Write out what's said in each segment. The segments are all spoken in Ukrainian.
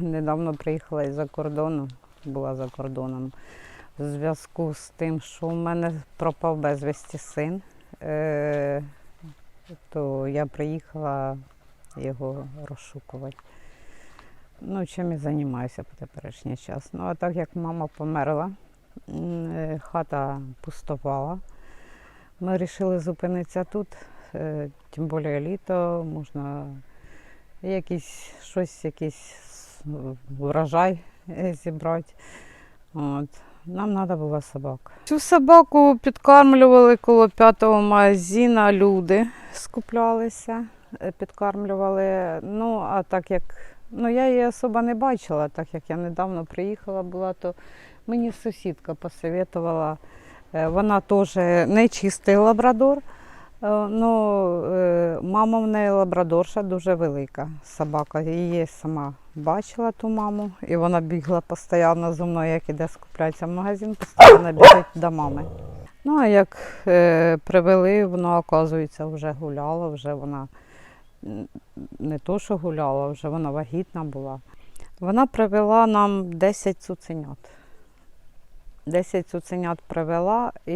недавно приїхала із-за кордону, була за кордоном. В зв'язку з тим, що у мене пропав безвісті син, е, то я приїхала його розшукувати. Ну, чим і займаюся по теперішній час. Ну, а так як мама померла, е, хата пустувала. Ми вирішили зупинитися тут, е, тим більше літо, можна якийсь щось, якийсь врожай е, зібрати. От. Нам треба була собака. Цю собаку підкармлювали коло п'ятого магазину, люди скуплялися, е, підкармлювали. Ну, а так як ну, я її особо не бачила, так як я недавно приїхала була, то мені сусідка посоветувала. Е, Вона теж не чистий лабрадор. Е, Ну, е, мама в неї лабрадорша дуже велика собака. Її сама бачила ту маму, і вона бігла постійно зі мною, як іде скуплятися в магазин, постійно біжить до мами. Ну, а як е, привели, воно, оказується, вже гуляла, вже вона не то, що гуляла, вже вона вагітна була. Вона привела нам 10 цуценят. 10 цуценят привела і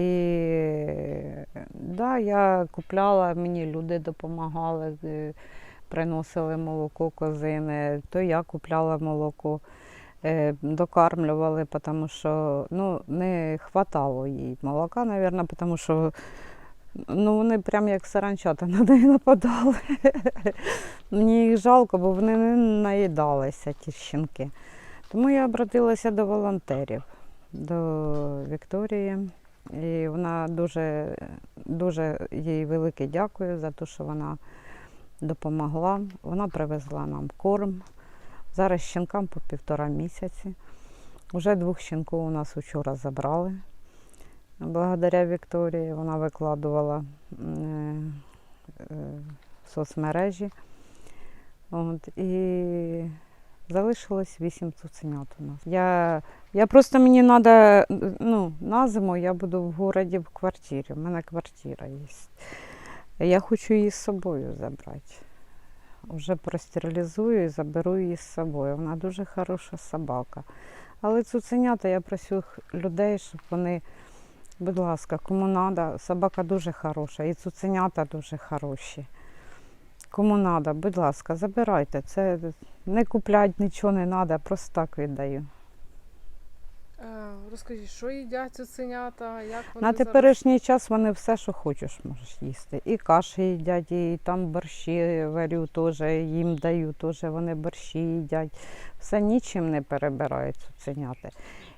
да, я купляла, мені люди допомагали, е, приносили молоко козини, то я купляла молоко, е, докармлювали, тому що ну, не хватало їй молока, мабуть, тому що ну, вони прям як саранчата на неї нападали. Мені їх жалко, бо вони не наїдалися, ті щенки. Тому я обратилася до волонтерів до Вікторії. І вона дуже, дуже їй велике дякую за те, що вона допомогла. Вона привезла нам корм. Зараз щенкам по півтора місяці. Уже двох щенків у нас вчора забрали. Благодаря Вікторії вона викладувала е, е, в соцмережі. От, і залишилось вісім цуценят у нас. Я я просто мені треба, ну, на зиму я буду в городі в квартирі. У мене квартира є. Я хочу її з собою забрати. Вже простерилізую і заберу її з собою. Вона дуже хороша собака. Але цуценята я просю людей, щоб вони, будь ласка, кому треба, собака дуже хороша, і цуценята дуже хороші. Кому треба, будь ласка, забирайте. Це не куплять, нічого не треба, просто так віддаю. Е, Розкажіть, що їдять цуценята, як вони На зараз- теперішній час вони все, що хочеш, можеш їсти. І каші їдять, і там борщі варю теж, їм даю теж, вони борщі їдять. Все нічим не перебирають цуценяти.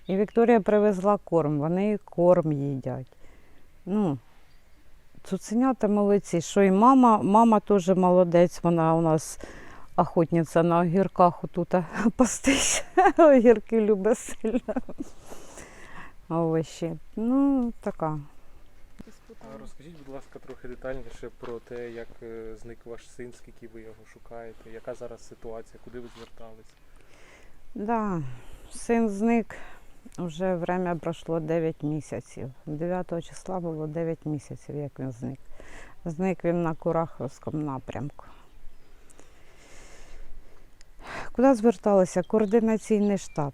І Вікторія привезла корм, вони корм їдять. Ну, цуценята молодці, що і мама, мама теж молодець, вона у нас охотниця на огірках отут пастись. Огірки любить сильно. Овочі. Ну, така. А? Розкажіть, будь ласка, трохи детальніше про те, як е, зник ваш син, скільки ви його шукаєте, яка зараз ситуація, куди ви звертались? Да, син зник. Вже время пройшло 9 місяців. 9 числа було 9 місяців, як він зник. Зник він на Кураховському напрямку. Куди зверталися? Координаційний штаб.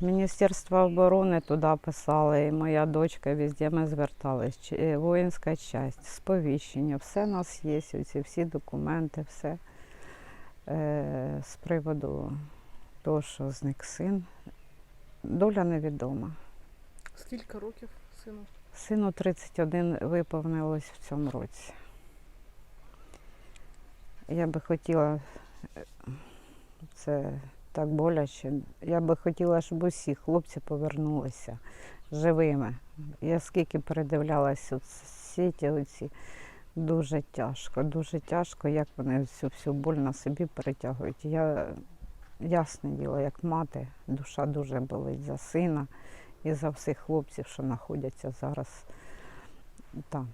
Міністерство оборони туди писали, і моя дочка, везде ми звертались. Е, Воїнська часть, сповіщення, все у нас є, ці всі документи, все е, з приводу того, що зник син. Доля невідома. Скільки років сину? Сину 31 виповнилось в цьому році. Я би хотіла, це так боляче, я би хотіла, щоб усі хлопці повернулися живими. Я скільки передивлялася сіті оці, дуже тяжко, дуже тяжко, як вони всю всю боль на собі перетягують. Я ясне діло, як мати, душа дуже болить за сина і за всіх хлопців, що знаходяться зараз там.